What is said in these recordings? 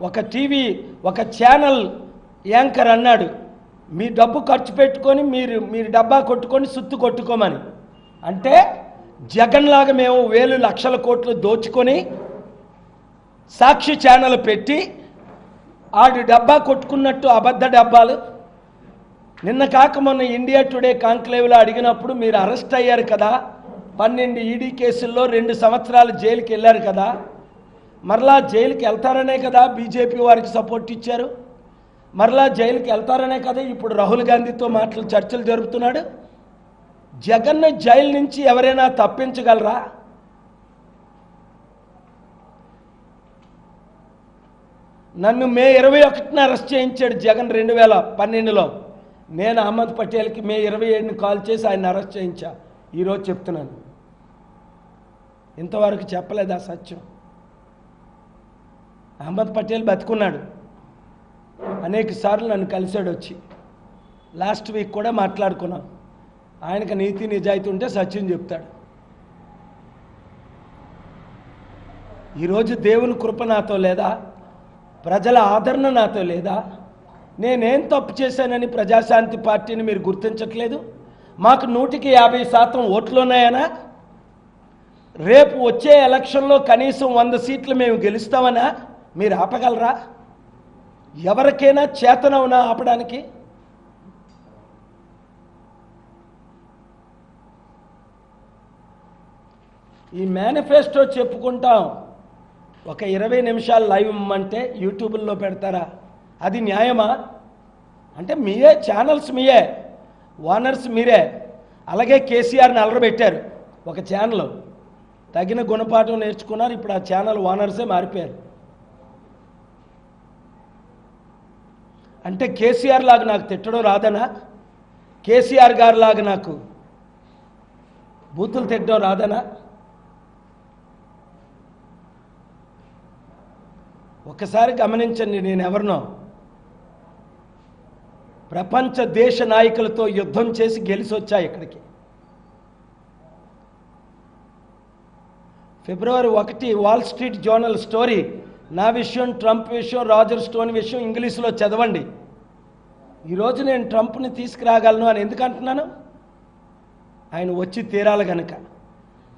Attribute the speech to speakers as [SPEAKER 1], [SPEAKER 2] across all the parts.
[SPEAKER 1] ఒక టీవీ ఒక channel anchor అన్నాడు మీ డబ్బు ఖర్చు పెట్టుకొని మీరు మీరు డబ్బా కొట్టుకొని సుత్తు కొట్టుకోమని. అంటే జగన్లాగా మేము వేలు లక్షల కోట్లు దోచుకొని సాక్షి ఛానల్ పెట్టి ఆడు డబ్బా కొట్టుకున్నట్టు అబద్ధ డబ్బాలు. నిన్న కాక మొన్న ఇండియా టుడే కాంక్లేవ్లో అడిగినప్పుడు మీరు అరెస్ట్ అయ్యారు కదా. పన్నెండు ఈడీ కేసుల్లో రెండు సంవత్సరాలు జైలుకి వెళ్ళారు కదా. మరలా జైలుకి వెళ్తారనే కదా బీజేపీ వారికి సపోర్ట్ ఇచ్చారు. మరలా జైలుకి వెళ్తారనే కదా ఇప్పుడు రాహుల్ గాంధీతో మాటలు చర్చలు జరుపుతున్నాడు. జగన్ను జైలు నుంచి ఎవరైనా తప్పించగలరా? నన్ను మే ఇరవై ఒకటిన అరెస్ట్ చేయించాడు జగన్ రెండు వేల పన్నెండులో. నేను అహ్మద్ పటేల్కి మే ఇరవై ఏడుని కాల్ చేసి ఆయన అరెస్ట్ చేయించా. ఈరోజు చెప్తున్నాను. ఇంతవరకు చెప్పలేదా సత్యం? అహ్మద్ పటేల్ బతుకున్నాడు. అనేక సార్లు నన్ను కలిశాడు వచ్చి. లాస్ట్ వీక్ కూడా మాట్లాడుకున్నాం. ఆయనకు నీతి నిజాయితీ ఉంటే సత్యం చెప్తాడు. ఈరోజు దేవుని కృప నాతో లేదా? ప్రజల ఆదరణ నాతో లేదా? నేనేం తప్పు చేశానని ప్రజాశాంతి పార్టీని మీరు గుర్తించట్లేదు? మాకు నూటికి యాభై శాతం ఓట్లు ఉన్నాయనా? రేపు వచ్చే ఎలక్షన్లో కనీసం వంద సీట్లు మేము గెలుస్తామనా? మీరు ఆపగలరా? ఎవరికైనా చేతనవునా ఆపడానికి? ఈ మేనిఫెస్టో చెప్పుకుంటాం. ఒక ఇరవై నిమిషాలు లైవ్ ఇమ్మంటే యూట్యూబ్లో పెడతారా? అది న్యాయమా? అంటే మీయే ఛానల్స్ మీయే ఓనర్స్ మీరే. అలాగే కేసీఆర్ని అలరబెట్టారు ఒక ఛానల్. తగిన గుణపాఠం నేర్చుకున్నారు ఇప్పుడు ఆ ఛానల్ ఓనర్సే మారిపోయారు. అంటే కేసీఆర్ లాగా నాకు తిట్టడం రాదనా? కేసీఆర్ గారు లాగా నాకు బూతులు తిట్టడం రాదనా? ఒకసారి గమనించండి నేను ఎవరినో. ప్రపంచ దేశ నాయకులతో యుద్ధం చేసి గెలిచి వచ్చా ఇక్కడికి? ఫిబ్రవరి ఒకటి వాల్ స్ట్రీట్ జర్నల్ స్టోరీ. నా విషయం ట్రంప్ విషయం రాజర్ స్టోన్ విషయం ఇంగ్లీష్లో చదవండి. ఈరోజు నేను ట్రంప్ని తీసుకురాగలను అని ఎందుకు అంటున్నాను ఆయన వచ్చి తీరాలి కనుక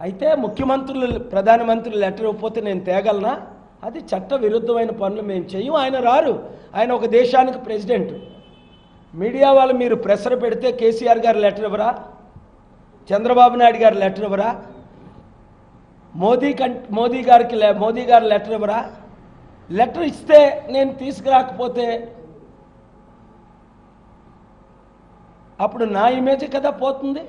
[SPEAKER 1] అయితే ముఖ్యమంత్రులు ప్రధానమంత్రులు లెటర్ ఇవ్వకపోతే నేను తేగలనా? అది చట్ట విరుద్ధమైన పనులు మేము చేయం. ఆయన రారు. ఆయన ఒక దేశానికి ప్రెసిడెంట్. మీడియా వాళ్ళు మీరు ప్రెషర్ పెడితే కేసీఆర్ గారు లెటర్ ఇవ్వరా? చంద్రబాబు నాయుడు గారు లెటర్ ఇవ్వరా? మోదీ కం మోదీ గారికి మోదీ గారు లెటర్ ఇవ్వరా? లెటర్ ఇస్తే నేను తీసుకురాకపోతే అప్పుడు నా ఇమేజ్ కదా పోతుంది?